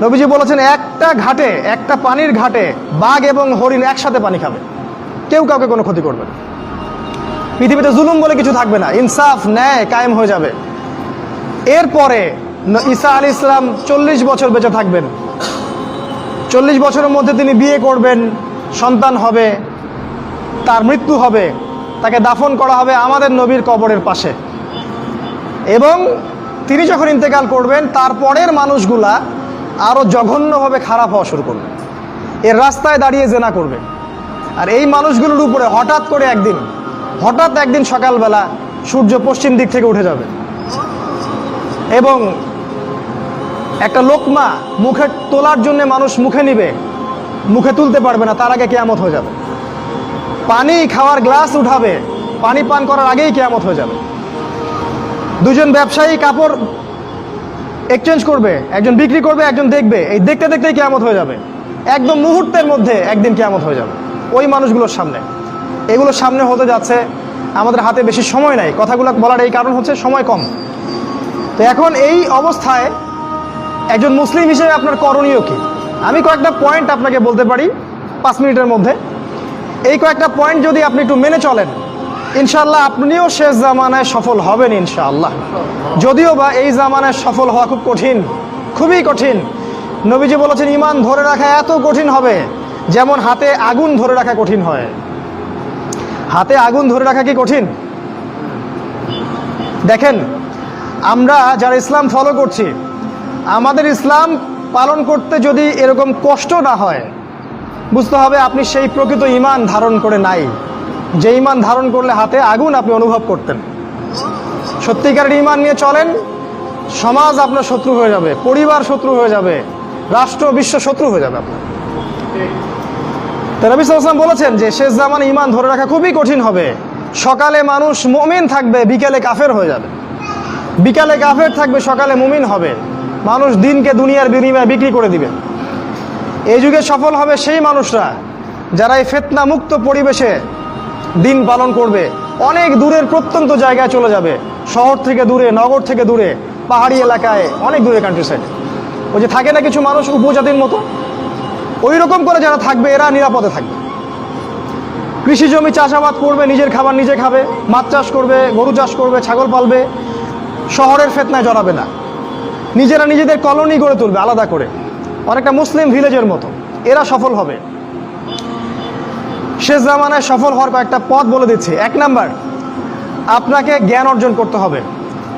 নবীজি বলেছেন, একটা ঘাটে, একটা পানির ঘাটে বাঘ এবং হরিণ একসাথে পানি খাবে। কেউ কাউকে কোনো ক্ষতি করবে না। পৃথিবীতে জুলুম বলে কিছু থাকবে না। ইনসাফ, ন্যায় কায়েম হয়ে যাবে। এরপরে ঈসা আলী ইসলাম চল্লিশ বছর বেঁচে থাকবেন। চল্লিশ বছরের মধ্যে তিনি বিয়ে করবেন, সন্তান হবে, তার মৃত্যু হবে, তাকে দাফন করা হবে আমাদের নবীর কবরের পাশে। এবং তিনি যখন ইন্তেকাল করবেন তারপরের মানুষগুলা আরও জঘন্যভাবে খারাপ হওয়া শুরু করবে এর রাস্তায় দাঁড়িয়ে জেনা করবে। আর এই মানুষগুলোর উপরে হঠাৎ করে একদিন, হঠাৎ একদিন সকালবেলা সূর্য পশ্চিম দিক থেকে উঠে যাবে। এবং একটা লোকমা মুখে তোলার জন্য মানুষ মুখে নিবে, মুখে তুলতে পারবে না, তার আগে কেয়ামত হয়ে যাবে। পানি খাওয়ার গ্লাস উঠাবে, পানি পান করার আগেই কেয়ামত হয়ে যাবে। দুজন ব্যবসায়ী কাপড় এক্সচেঞ্জ করবে, একজন বিক্রি করবে, একজন দেখবে। এই দেখতে দেখতেই কেয়ামত হয়ে যাবে। একদম মুহূর্তের মধ্যে একদিন কেয়ামত হয়ে যাবে। ওই মানুষগুলোর সামনে। এগুলোর সামনে হতে যাচ্ছে, আমাদের হাতে বেশি সময় নাই। কথাগুলো বলার এই কারণ হচ্ছে সময় কম। তো এখন এই অবস্থায় একজন মুসলিম হিসেবে আপনার করণীয় কি? আমি কয়েকটা পয়েন্ট আপনাকে বলতে পারি, পাঁচ মিনিটের মধ্যে। এই কয়েকটা পয়েন্ট যদি আপনি একটু মেনে চলেন ইনশাল্লাহ আপনিও শেষ জামানায় সফল হবেন ইনশাআল্লাহ। যদিও বা এই জামানায় সফল হওয়া খুব কঠিন, খুবই কঠিন। নবীজি বলেছেন, ইমান ধরে রাখা এত কঠিন হবে, যেমন হাতে আগুন ধরে রাখা কঠিন হয়। হাতে আগুন ধরে রাখা কি কঠিন? দেখেন, আমরা যারা ইসলাম ফলো করছি, আমাদের ইসলাম পালন করতে যদি এরকম কষ্ট না হয়, বুঝতে হবে আপনি সেই প্রকৃত ইমান ধারণ করে নাই। যে ইমান ধারণ করলে হাতে আগুন আপনি অনুভব করতেন। সত্যিকারের ইমান নিয়ে চলেন, সমাজ আপনার শত্রু হয়ে যাবে, পরিবার শত্রু হয়ে যাবে, রাষ্ট্র বিশ্ব শত্রু হয়ে যাবে আপনার। তো নবী সাল্লাম বলেছেন যে, শেষ জামান ইমান ধরে রাখা খুবই কঠিন হবে। সকালে মানুষ মমিন থাকবে, বিকেলে কাফের হয়ে যাবে। বিকালে কাফের থাকবে, সকালে মুমিন হবে। মানুষ দিনকে দুনিয়ার বিনিময়ে বিক্রি করে দিবে। এই যুগে সফল হবে সেই মানুষরা যারা এই ফেতনা মুক্ত পরিবেশে দিন পালন করবে। অনেক দূরের প্রত্যন্ত জায়গায় চলে যাবে। শহর থেকে দূরে, নগর থেকে দূরে, পাহাড়ি এলাকায় অনেক দূরে কান্ট্রি সাইড ওই যে থাকে না কিছু মানুষ উপজাতির মতো? ওই রকম করে যারা থাকবে, এরা নিরাপদে থাকবে। কৃষি জমি চাষাবাদ করবে, নিজের খাবার নিজে খাবে, মাছ চাষ করবে, গরু চাষ করবে, ছাগল পালবে, শহরের ফেতনায় জড়াবে না। নিজেরা নিজেদের কলোনি গড়ে তুলবে, আলাদা করে। অনেকটা মুসলিম ভিলেজের মতো। এরা সফল হবে। শেষ জামানায় সফল হওয়ার কয়েকটা পথ বলে দিচ্ছি। এক নাম্বার, আপনাকে জ্ঞান অর্জন করতে হবে।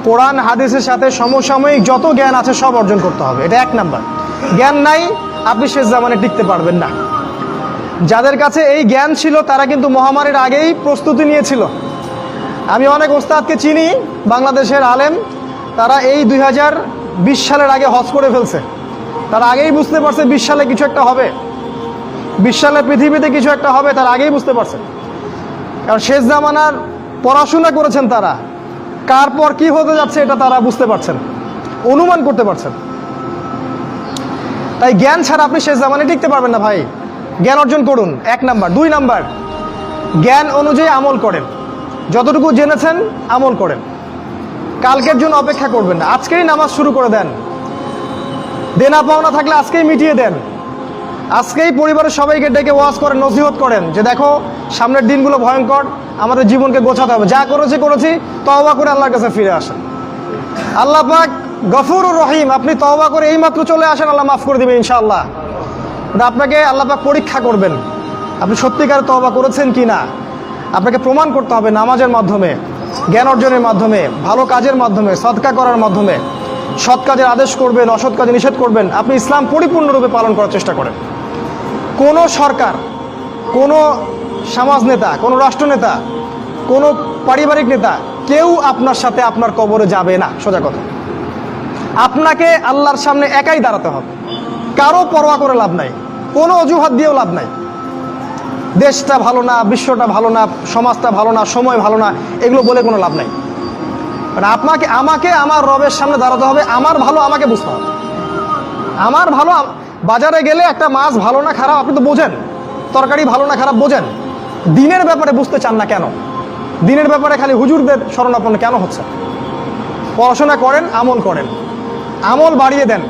কোরআন, হাদিসের সাথে সমসাময়িক যত জ্ঞান আছে সব অর্জন করতে হবে। এটা এক নাম্বার। জ্ঞান নাই, আপনি শেষ জামানে টিকতে পারবেন না। যাদের কাছে এই জ্ঞান ছিল, তারা কিন্তু মহামারীর আগেই প্রস্তুতি নিয়েছিল। আমি অনেক ওস্তাদকে চিনি, বাংলাদেশের আলেম। তারা এই দুই সালের আগে হজ করে ফেলছে। তারা আগেই বুঝতে পারছে বিশ সালে কিছু একটা হবে। বিশ সালে পৃথিবীতে কিছু একটা হবে, তার আগেই বুঝতে পারছেন। কারণ শেষ জামানার পড়াশোনা করেছেন তারা। কার পর কি হতে যাচ্ছে এটা তারা বুঝতে পারছেন অনুমান করতে পারছেন তাই জ্ঞান ছাড়া আপনি শেষ জামানে টিকতে পারবেন না ভাই। জ্ঞান অর্জন করুন, এক নাম্বার। দুই নাম্বার, জ্ঞান অনুযায়ী আমল করেন। যতটুকু জেনেছেন, আমল করেন। কালকের জন্য অপেক্ষা করবেন না। আজকেই নামাজ শুরু করে দেন। দেনা পাওনা থাকলে আজকেই মিটিয়ে দেন। আজকেই পরিবারের সবাইকে ডেকে ওয়াজ করেন, নসিহত করেন যে দেখো, সামনের দিনগুলো ভয়ঙ্কর, আমাদের জীবনকে গোছাতে হবে। যা করেছি করেছি, তওবা করে আল্লাহর কাছে ফিরে আসেন। আল্লাহ পাক গফুর রহিম, আপনি তওবা করে এইমাত্র চলে আসেন, আল্লাহ মাফ করে দিবে ইনশাআল্লাহ। ওটা আপনাকে আল্লাহ পাক পরীক্ষা করবেন, আপনি সত্যিকার তওবা করেছেন কি না? আপনাকে প্রমাণ করতে হবে নামাজের মাধ্যমে, জ্ঞান অর্জনের মাধ্যমে, ভালো কাজের মাধ্যমে সৎকা করার মাধ্যমে। সৎ কাজের আদেশ করবেন, অসৎ কাজে নিষেধ করবেন, আপনি ইসলাম পরিপূর্ণরূপে পালন করার চেষ্টা করেন। কোনো সরকার, কোনো সমাজ নেতা, কোনো রাষ্ট্রনেতা কোনো পারিবারিক নেতা কেউ আপনার সাথে আপনার কবরে যাবে না, সোজা কথা। আপনাকে আল্লাহর সামনে একাই দাঁড়াতে হবে। কারও পরোয়া করে লাভ নাই, কোনো অজুহাত দিয়েও লাভ নাই। দেশটা ভালো না, বিশ্বটা ভালো না, সমাজটা ভালো না, সময় ভালো না, এগুলো বলে কোনো লাভ নাই। মানে আপনাকে, আমাকে আমার রবের সামনে দাঁড়াতে হবে, আমার ভালো আমাকে বুঝতে হবে। আমার ভালো বাজারে গেলে একটা মাছ ভালো না খারাপ, আপনি তো বোঝেন। তরকারি ভালো না খারাপ, বোঝেন। দিনের ব্যাপারে বুঝতে চান না কেন? দিনের ব্যাপারে খালি হুজুরদের শরণাপন্ন কেন হচ্ছে? পড়াশোনা করেন, আমল করেন। আমল বাড়িয়ে দেন।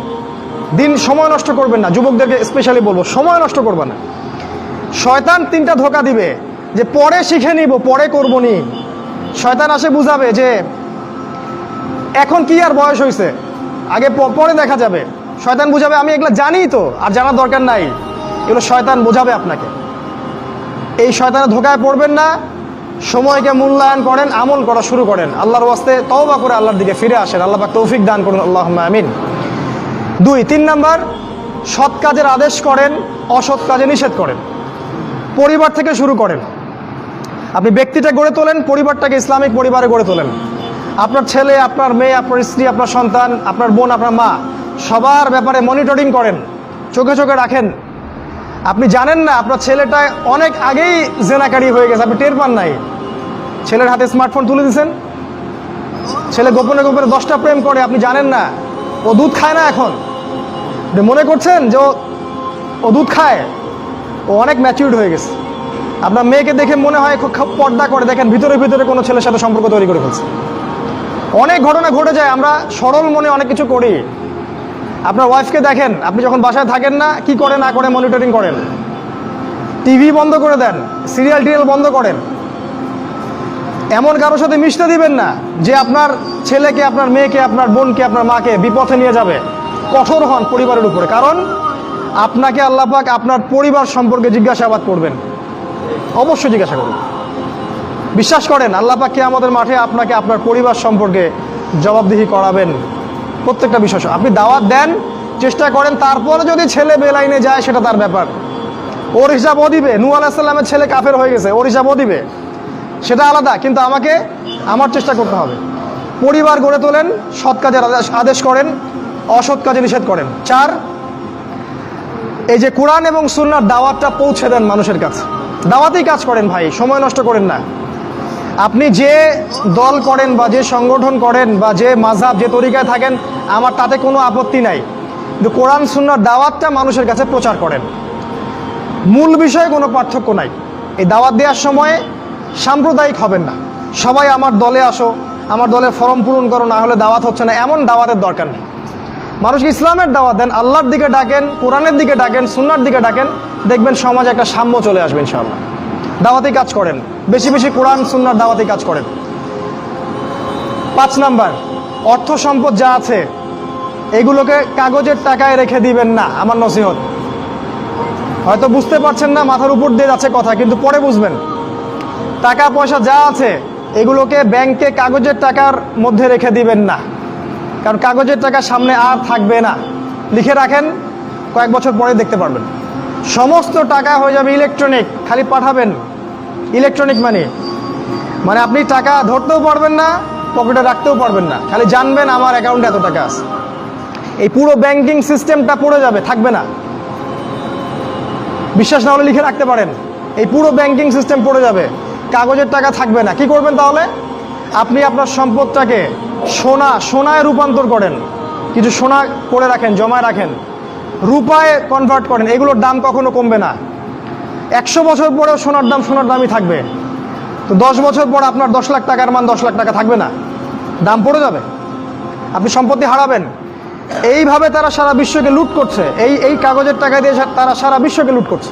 দিন সময় নষ্ট করবেন না। যুবকদেরকে স্পেশালি বলব, সময় নষ্ট করবে না। শয়তান তিনটা ধোকা দিবে, যে পরে শিখে নিব, পরে করব নি। শয়তান আসে বুঝাবে যে, এখন কি আর বয়স হয়েছে আগে পরে দেখা যাবে। শয়তান বুঝাবে, আমি এগুলো জানি তো, আর জানার দরকার নাই। এগুলো শয়তান বোঝাবে আপনাকে। এই শয়তানের ধোকায় পড়বেন না, সময়কে মূল্যায়ন করেন, আমল করা শুরু করেন। আল্লাহর ওয়াস্তে তওবা করে আল্লাহর দিকে ফিরে আসেন। আল্লাহ পাক তৌফিক দান করুন আল্লাহ আমিন। দুই, তিন নাম্বার, সৎ কাজের আদেশ করেন, অসৎ কাজে নিষেধ করেন। পরিবার থেকে শুরু করেন। আপনি ব্যক্তিটা গড়ে তোলেন, পরিবারটাকে ইসলামিক পরিবারে গড়ে তোলেন। আপনার ছেলে, আপনার মেয়ে, আপনার স্ত্রী, আপনার সন্তান, আপনার বোন, আপনার মা সবার ব্যাপারে মনিটরিং করেন, চোখে চোখে রাখেন। আপনি জানেন না, আপনার ছেলেটা অনেক আগেই জেনাকারি হয়ে গেছে, আপনি টের পান নাই। ছেলের হাতে স্মার্টফোন তুলে দিয়েছেন ছেলে গোপনে গোপনে দশটা প্রেম করে, আপনি জানেন না, ও দুধ খায় না এখন। মনে করছেন যে ও- দুধ খায়? ও অনেক ম্যাচিউর্ড হয়ে গেছে। আপনার মেয়েকে দেখে মনে হয় খুব পর্দা করে, দেখেন ভিতরে ভিতরে কোনো ছেলের সাথে সম্পর্ক তৈরি করে ফেলছে। অনেক ঘটনা ঘটে যায়, আমরা সরল মনে অনেক কিছু করি। আপনার ওয়াইফকে দেখেন, আপনি যখন বাসায় থাকেন না, কি করে না করে মনিটরিং করেন। টিভি বন্ধ করে দেন সিরিয়াল টিরিয়াল বন্ধ করেন। এমন কারোর সাথে মিশতে দিবেন না, যে আপনার ছেলেকে, আপনার মেয়েকে, আপনার বোনকে, আপনার মাকে বিপথে নিয়ে যাবে। কঠোর হন পরিবারের উপরে, কারণ আপনাকে আল্লাহ পাক আপনার পরিবার সম্পর্কে জিজ্ঞাসাবাদ করবেন। অবশ্যই জিজ্ঞাসা করুন বিশ্বাস করেন, আল্লাহ পাক আমাদের মাঠে আপনাকে আপনার পরিবার সম্পর্কে জবাবদিহি করাবেন। প্রত্যেকটা বিষয় আপনি দাওয়াত দেন, চেষ্টা করেন, তারপরে যদি ছেলে বেলাইনে যায়, সেটা তার ব্যাপার। ওর হিসাব ও দিবে নু আলাহিসাল্লামের ছেলে কাফের হয়ে গেছে, ওর হিসাব ও দিবে। সেটা আলাদা, কিন্তু আমাকে, আমার চেষ্টা করতে হবে। পরিবার গড়ে তোলেন, সৎ কাজের আদেশ আদেশ করেন, অসৎ কাজে নিষেধ করেন। চার, এই যে কোরআন এবং সুন্নার দাওয়াতটা পৌঁছে দেন মানুষের কাছে। দাওয়াতেই কাজ করেন ভাই, সময় নষ্ট করেন না। আপনি যে দল করেন বা যে সংগঠন করেন বা যে মাঝাব যে তরিকায় থাকেন, আমার তাতে কোনো আপত্তি নাই। কিন্তু কোরআন, সুন্নার দাওয়াতটা মানুষের কাছে প্রচার করেন। মূল বিষয়ে কোনো পার্থক্য নাই। এই দাওয়াত দেওয়ার সময় সাম্প্রদায়িক হবেন না। সবাই আমার দলে আসো, আমার দলের ফর্ম পূরণ করো, না হলে দাওয়াত হচ্ছে না। এমন দাওয়াতের দরকার নেই। মানুষকে ইসলামের দাওয়াত দেন, আল্লাহর দিকে ডাকেন, কোরআনের দিকে ডাকেন, সুন্নার দিকে ডাকেন, দেখবেন সমাজে একটা সাম্য চলে আসবে ইনশাআল্লাহ। দাওয়াতি কাজ করেন। বেশি বেশি কোরআন, সুন্নার দাওয়াতি কাজ করেন। পাঁচ নাম্বার, অর্থ সম্পদ যা আছে, এগুলোকে কাগজের টাকায় রেখে দিবেন না, আমার নসিহত। হয়তো বুঝতে পারছেন না, মাথার উপর দিয়ে যাচ্ছে কথা, কিন্তু পরে বুঝবেন। টাকা, পয়সা যা আছে, এগুলোকে ব্যাংকে কাগজের টাকার মধ্যে রেখে দিবেন না। কারণ কাগজের টাকা সামনে আর থাকবে না। লিখে রাখেন, কয়েক বছর পরে দেখতে পারবেন। সমস্ত টাকা হয়ে যাবে ইলেকট্রনিক, খালি পাঠাবেন। Electronic money. মানে আপনি টাকা ধরতেও পারবেন না, পকেটে রাখতেও পারবেন না। খালি জানবেন আমার অ্যাকাউন্টে এত টাকা আছে। এই পুরো ব্যাংকিং সিস্টেমটা পড়ে যাবে, থাকবে না। বিশ্বাস না হলে লিখে রাখতে পারেন। এই পুরো ব্যাংকিং সিস্টেম পড়ে যাবে। কাগজের টাকা থাকবে না। কি করবেন তাহলে? আপনি আপনার সম্পদটাকে সোনা, সোনায় রূপান্তর করেন। কিছু সোনা করে রাখেন, জমায় রাখেন। রূপায় কনভার্ট করেন। এগুলোর দাম কখনো কমবে না। একশো বছর পরেও সোনার দাম সোনার দামই থাকবে। তো দশ বছর পর আপনার দশ লাখ টাকার মান দশ লাখ টাকা থাকবে না। দাম পড়ে যাবে। আপনি সম্পত্তি হারাবেন। এইভাবে তারা সারা বিশ্বকে লুট করছে। এই এই কাগজের টাকা দিয়ে তারা সারা বিশ্বকে লুট করছে।